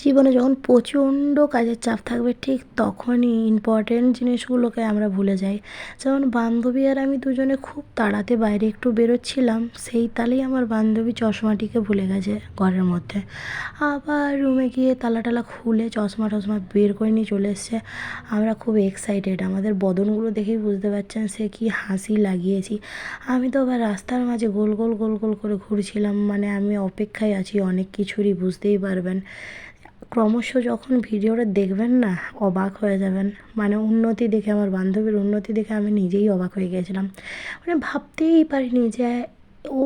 জীবনে যখন প্রচণ্ড কাজের চাপ থাকবে, ঠিক তখনই ইম্পর্টেন্ট জিনিসগুলোকে আমরা ভুলে যাই। যেমন বান্ধবী আর আমি দুজনে খুব তাড়াতে বাইরে একটু বেরোচ্ছিলাম, সেই তালেই আমার বান্ধবী চশমাটিকে ভুলে গেছে ঘরের মধ্যে। আবার রুমে গিয়ে তালা টালা খুলে চশমা টশমা বের করে নিয়ে চলে এসছে। আমরা খুব এক্সাইটেড আমাদের বদনগুলো দেখেই বুঝতে পারছেন সে কি হাসি লাগিয়েছি। আমি তো আবার রাস্তার মাঝে গোল গোল গোল গোল করে ঘুরছিলাম মানে আমি অপেক্ষায় আছি, অনেক কিছুরই বুঝতেই পারবেন। ক্রমশ যখন ভিডিওটা দেখবেন না, অবাক হয়ে যাবেন। মানে উন্নতি দেখে, আমার বান্ধবীর উন্নতি দেখে আমি নিজেই অবাক হয়ে গিয়েছিলাম। মানে ভাবতেই পারিনি যে ও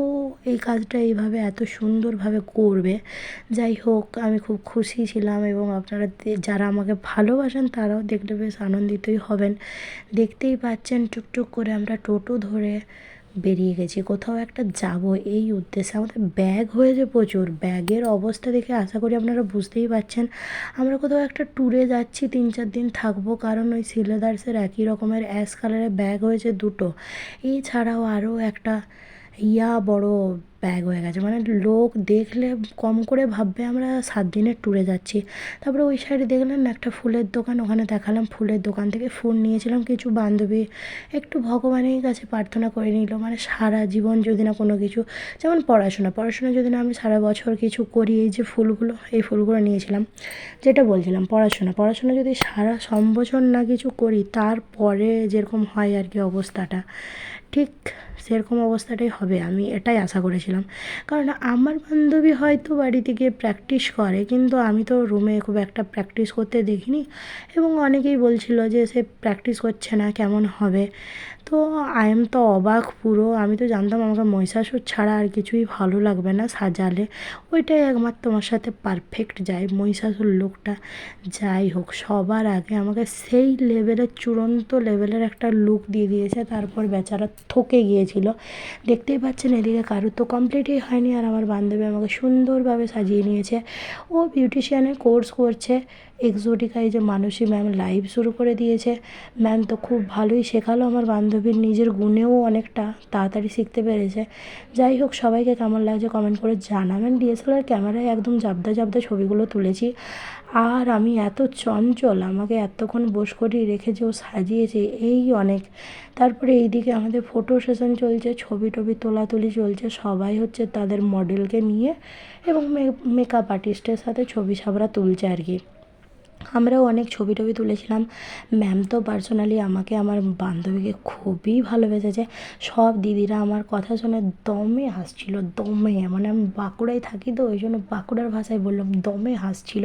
এই কাজটা এইভাবে এত সুন্দরভাবে করবে। যাই হোক, আমি খুব খুশি ছিলাম এবং আপনারা যারা আমাকে ভালোবাসেন, তারাও দেখলে বেশ আনন্দিতই হবেন। দেখতেই পাচ্ছেন, টুকটুক করে আমরা টোটো ধরে বেরিয়ে গেছি, কোথাও একটা যাব, এই উদ্দেশ্যে। আমাদের ব্যাগ হয়েছে প্রচুর। ব্যাগের অবস্থা দেখে আশা করি আপনারা বুঝতেই পারছেন। আমরা কোথাও একটা ট্যুরে যাচ্ছি, তিন চার দিন থাকব, কারণ ওই সিলেদার্সের একই রকমের অ্যাশ কালারের ব্যাগ হয়েছে দুটো। এছাড়াও আরও একটা ইয়া বড় ব্যাগ হয়ে গেছে। মানে লোক দেখলে কম করে ভাববে আমরা সাত দিনের ট্যুরে যাচ্ছি। তারপরে ওই সাইডে দেখলেন না একটা ফুলের দোকান, ওখানে দেখালাম ফুলের দোকান থেকে ফুল নিয়েছিলাম। কিছু বান্ধবী একটু ভগবানের কাছে প্রার্থনা করে নিল মানে সারা জীবন যদি না কোনো কিছু, যেমন পড়াশোনা। পড়াশোনা যদি না আমি সারা বছর কিছু করি, এই যে ফুলগুলো, এই ফুলগুলো নিয়েছিলাম। যেটা বলছিলাম, পড়াশোনা। পড়াশোনা যদি সারা সম্বছর না কিছু করি, তারপরে যেরকম হয় আর কি অবস্থাটা, ঠিক সেরকম অবস্থাটাই হবে। আমি এটাই আশা করেছিলাম কারণ আমার বান্ধবী হয়তো বাড়িতে গিয়ে প্র্যাকটিস করে, কিন্তু আমি তো রুমে খুব একটা প্র্যাকটিস করতে দেখিনি। এবং অনেকেই বলছিল যে সে প্র্যাকটিস করছে না, কেমন হবে? তো আই এম তো অবাক পুরো। আমি তো জানতাম আমাকে মহিষাসুর ছাড়া আর কিছুই ভালো লাগবে না সাজালে। ওইটাই একমাত্র তোমার সাথে পারফেক্ট যায়, মহিষাসুর লুকটা। যাই হোক, সবার আগে আমাকে সেই লেভেলের চূড়ান্ত লেভেলের একটা লুক দিয়ে দিয়েছে। তারপর বেচারা থকে গিয়েছিল। দেখতেই পাচ্ছেন এদিকে কারোর তো কমপ্লিটই হয়নি আর আমার বান্ধবী আমাকে সুন্দরভাবে সাজিয়ে নিয়েছে। ও বিউটিশিয়ানের কোর্স করছে। এক্সোটিকায় যে মানসী ম্যাম লাইভ শুরু করে দিয়েছে। ম্যাম তো খুব ভালোই শেখালো আমার বান্ধবীর নিজের গুণেও অনেকটা তাড়াতাড়ি শিখতে পেরেছে। যাই হোক, সবাইকে কেমন লাগছে কমেন্ট করে জানাবেন। ডিএসএলআর ক্যামেরায় একদম জাবদা জাবদা ছবিগুলো তুলেছি। আর আমি এত চঞ্চল, আমাকে এতক্ষণ বোস করিয়ে রেখে যে ও সাজিয়েছে, এই অনেক। তারপরে এইদিকে আমাদের ফটো সেশন চলছে, ছবি টবি তোলাতুলি চলছে, সবাই হচ্ছে তাদের মডেলকে নিয়ে এবং মেকআপ আর্টিস্টের সাথে ছবি সাবরা তুলছে আর কি। আমরাও অনেক ছবি টবি তুলেছিলাম। ম্যাম তো পার্সোনালি আমাকে, আমার বান্ধবীকে খুবই ভালোবেসেছে। সব দিদিরা আমার কথা শুনে দমে হাসছিল, দমে। মানে আমি বাঁকুড়ায় থাকি তো, ওই জন্য বাঁকুড়ার ভাষায় বললাম, দমে হাসছিল।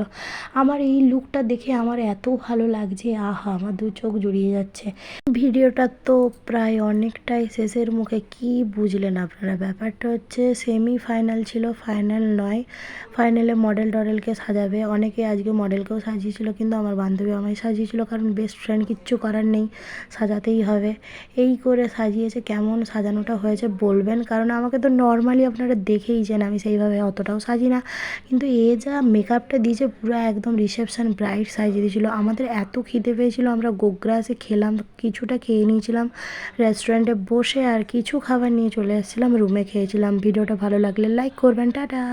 আমার এই লুকটা দেখে আমার এত ভালো লাগছে, আহা, আমার দু চোখ জুড়িয়ে যাচ্ছে। ভিডিওটা তো প্রায় অনেকটাই শেষের মুখে, কি বুঝলেন আপনারা? ব্যাপারটা হচ্ছে সেমি ফাইনাল ছিল ফাইনাল নয়। ফাইনালে মডেল টডেলকে সাজাবে। অনেকে আজকে মডেলকেও সাজিয়েছিল কিন্তু আমার বান্ধবী আমায় সাজিয়েছিল, কারণ বেস্ট ফ্রেন্ড কিচ্ছু করার নেই, সাজাতেই হবে। এই করে সাজিয়েছে, কেমন সাজানোটা হয়েছে বলবেন? কারণ আমাকে তো নর্মালি আপনারা দেখেইছেন আমি সেইভাবে অতটাও সাজি না। কিন্তু এ যা মেকআপটা দিয়েছে, পুরো একদম রিসেপশান ব্রাইট সাজিয়ে দিয়েছিলো। আমাদের এত খিদে পেয়েছিলো, আমরা গোগ্রাসে খেলাম, কিছুটা খেয়ে নিয়েছিলাম রেস্টুরেন্টে বসে আর কিছু খাবার নিয়ে চলে এসেছিলাম রুমে খেয়েছিলাম। ভিডিওটা ভালো লাগলে লাইক করবেন, টাটা!